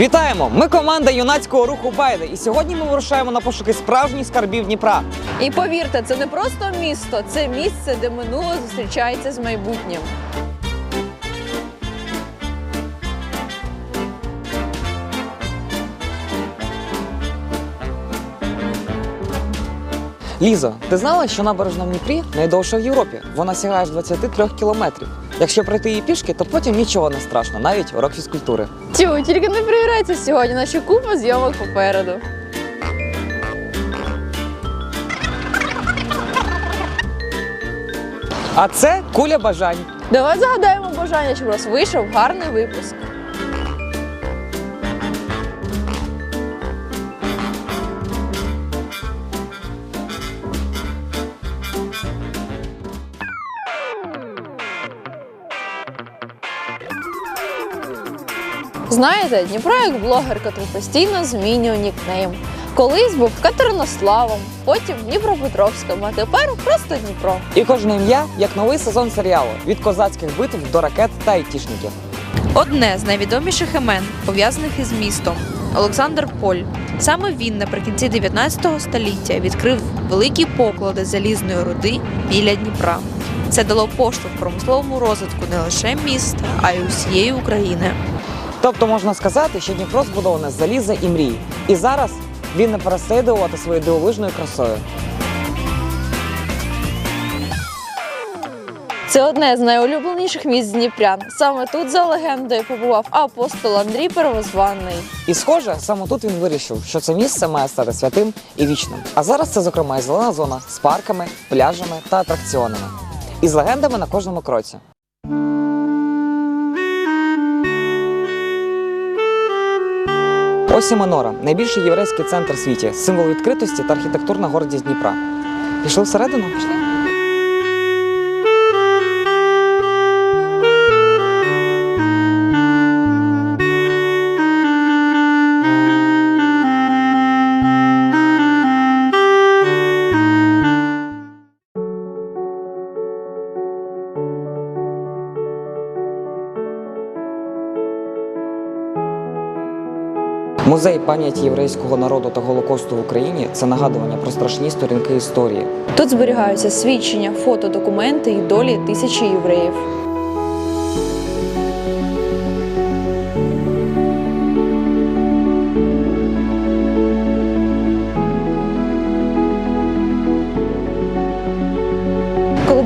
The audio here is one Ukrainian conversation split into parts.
Вітаємо! Ми команда юнацького руху Байде, і сьогодні ми вирушаємо на пошуки справжніх скарбів Дніпра. І повірте, це не просто місто, це місце, де минуле зустрічається з майбутнім. Лізо, ти знала, що набережна в Дніпрі найдовша в Європі? Вона сягає аж 23 кілометрів. Якщо пройти її пішки, то потім нічого не страшно, навіть урок фізкультури. Тю, тільки не приграйте сьогодні, наче купа зйомок попереду. А це куля бажань. Давай загадаємо бажання, щоб у нас вийшов гарний випуск. Знаєте, Дніпро як блогер, котрий постійно змінює нікнейм. Колись був Катеринославом, потім Дніпропетровським, а тепер просто Дніпро. І кожне ім'я як новий сезон серіалу від козацьких битв до ракет та айтішників. Одне з найвідоміших імен, пов'язаних із містом Олександр Поль. Саме він наприкінці 19 століття відкрив великі поклади залізної руди біля Дніпра. Це дало поштовх промисловому розвитку не лише міста, а й усієї України. Тобто можна сказати, що Дніпро збудоване з заліза і мрій. І зараз він не перестає дивувати своєю дивовижною красою. Це одне з найулюбленіших місць Дніпрян. Саме тут за легендою побував апостол Андрій Первозваний. І схоже, саме тут він вирішив, що це місце має стати святим і вічним. А зараз це, зокрема, і зелена зона з парками, пляжами та атракціонами. І з легендами на кожному кроці. Ось і Манора, найбільший єврейський центр світі, символ відкритості та архітектурна гордість Дніпра. Пішли всередину? Пішли. Музей пам'яті єврейського народу та голокосту в Україні це нагадування про страшні сторінки історії. Тут зберігаються свідчення, фото, документи і долі тисячі євреїв.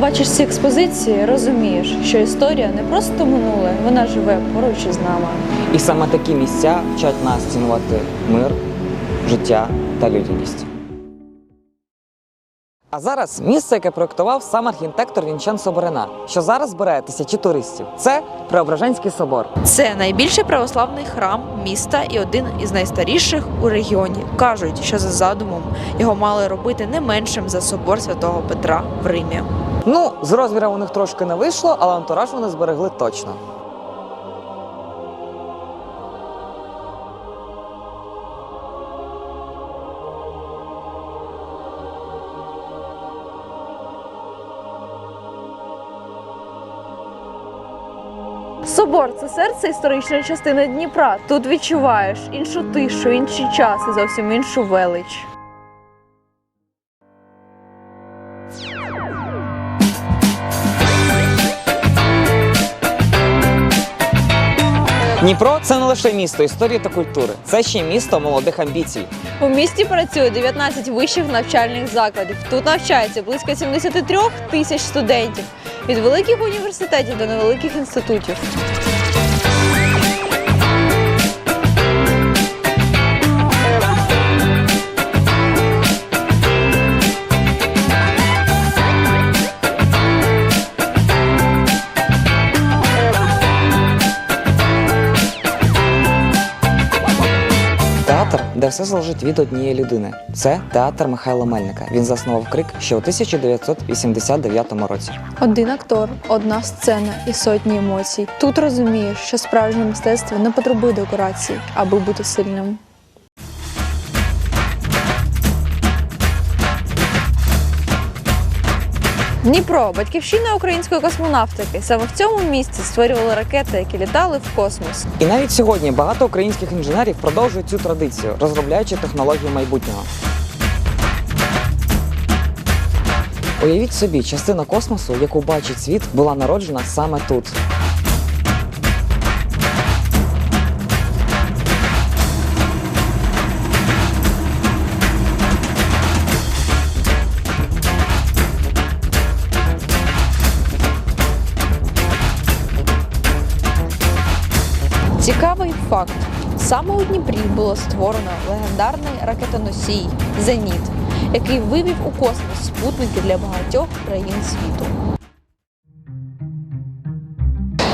Бачиш ці експозиції, розумієш, що історія не просто минуле, вона живе поруч із нами. І саме такі місця вчать нас цінувати мир, життя та людяність. А зараз місце, яке проєктував сам архітектор Вінчен Соборина, що зараз збирає тисячі туристів. Це Преображенський собор. Це найбільший православний храм міста і один із найстаріших у регіоні. Кажуть, що за задумом його мали робити не меншим за собор святого Петра в Римі. Ну, з розміром у них трошки не вийшло, але антураж вони зберегли точно. Собор це серце історичної частини Дніпра. Тут відчуваєш іншу тишу, інший час і зовсім іншу велич. Дніпро це не лише місто історії та культури, це ще й місто молодих амбіцій. У місті працює 19 вищих навчальних закладів. Тут навчається близько 73 тисяч студентів від великих університетів до невеликих інститутів. Де все залежить від однієї людини. Це театр Михайла Мельника. Він заснував крик ще у 1989 році. Один актор, одна сцена і сотні емоцій. Тут розумієш, що справжнє мистецтво не потребує декорацій, аби бути сильним. Дніпро батьківщина української космонавтики. Саме в цьому місці створювали ракети, які літали в космос. І навіть сьогодні багато українських інженерів продовжують цю традицію, розробляючи технології майбутнього. Уявіть собі, частина космосу, яку бачить світ, була народжена саме тут. Факт: саме у Дніпрі було створено легендарний ракетоносій Зеніт, який вивів у космос спутники для багатьох країн світу.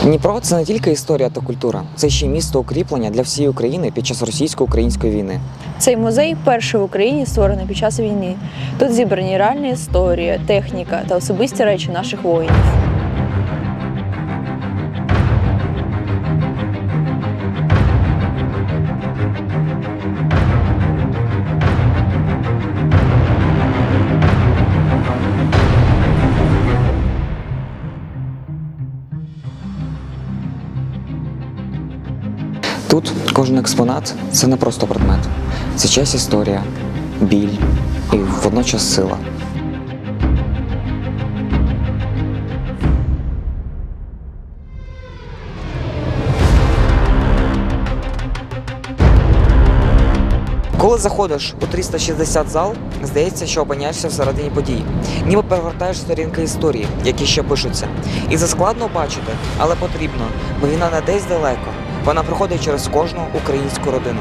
Дніпро це не тільки історія та культура, це ще й місто укріплення для всієї України під час російсько-української війни. Цей музей перший в Україні створений під час війни. Тут зібрані реальні історії, техніка та особисті речі наших воїнів. Тут кожен експонат це не просто предмет, це чиясь історія, біль і водночас сила. Коли заходиш у 360 зал, здається, що опиняєшся всередині подій, ніби перегортаєш сторінки історії, які ще пишуться. І це складно бачити, але потрібно, бо війна не десь далеко. Вона проходить через кожну українську родину.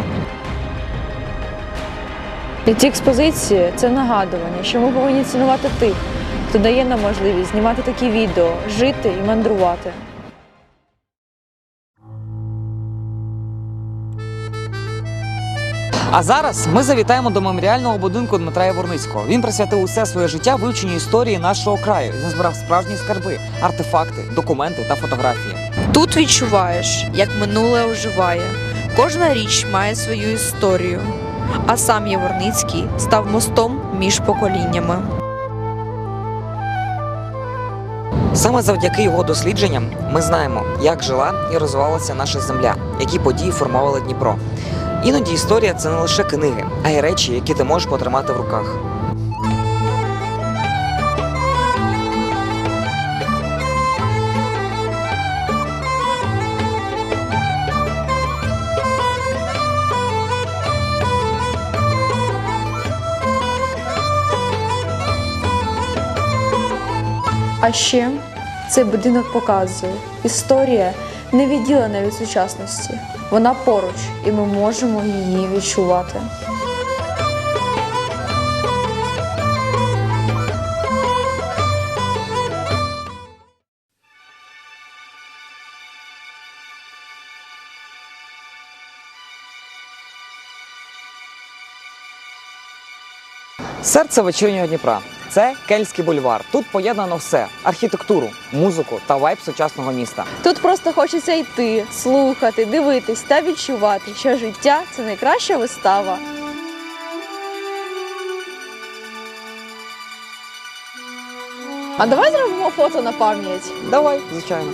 І ці експозиції це нагадування, що ми повинні цінувати тих, хто дає нам можливість знімати такі відео, жити і мандрувати. А зараз ми завітаємо до меморіального будинку Дмитра Яворницького. Він присвятив усе своє життя вивченню історії нашого краю. Він збирав справжні скарби, артефакти, документи та фотографії. Тут відчуваєш, як минуле оживає. Кожна річ має свою історію. А сам Яворницький став мостом між поколіннями. Саме завдяки його дослідженням ми знаємо, як жила і розвивалася наша земля, які події формували Дніпро. Іноді історія це не лише книги, а й речі, які ти можеш потримати в руках. А ще цей будинок показує, історія не відділена від сучасності. Вона поруч, і ми можемо її відчувати. Серце вечірнього Дніпра це Кельський бульвар. Тут поєднано все: архітектуру, музику та вайб сучасного міста. Тут просто хочеться йти, слухати, дивитись та відчувати, що життя це найкраща вистава. А давай зробимо фото на пам'ять. Давай, звичайно.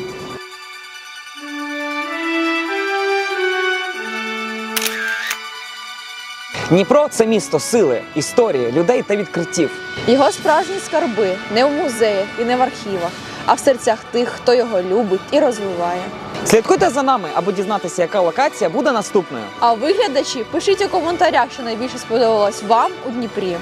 Дніпро це місто сили, історії, людей та відкриттів. Його справжні скарби не в музеях і не в архівах, а в серцях тих, хто його любить і розвиває. Слідкуйте за нами, аби дізнатися, яка локація буде наступною. А виглядачі пишіть у коментарях, що найбільше сподобалось вам у Дніпрі.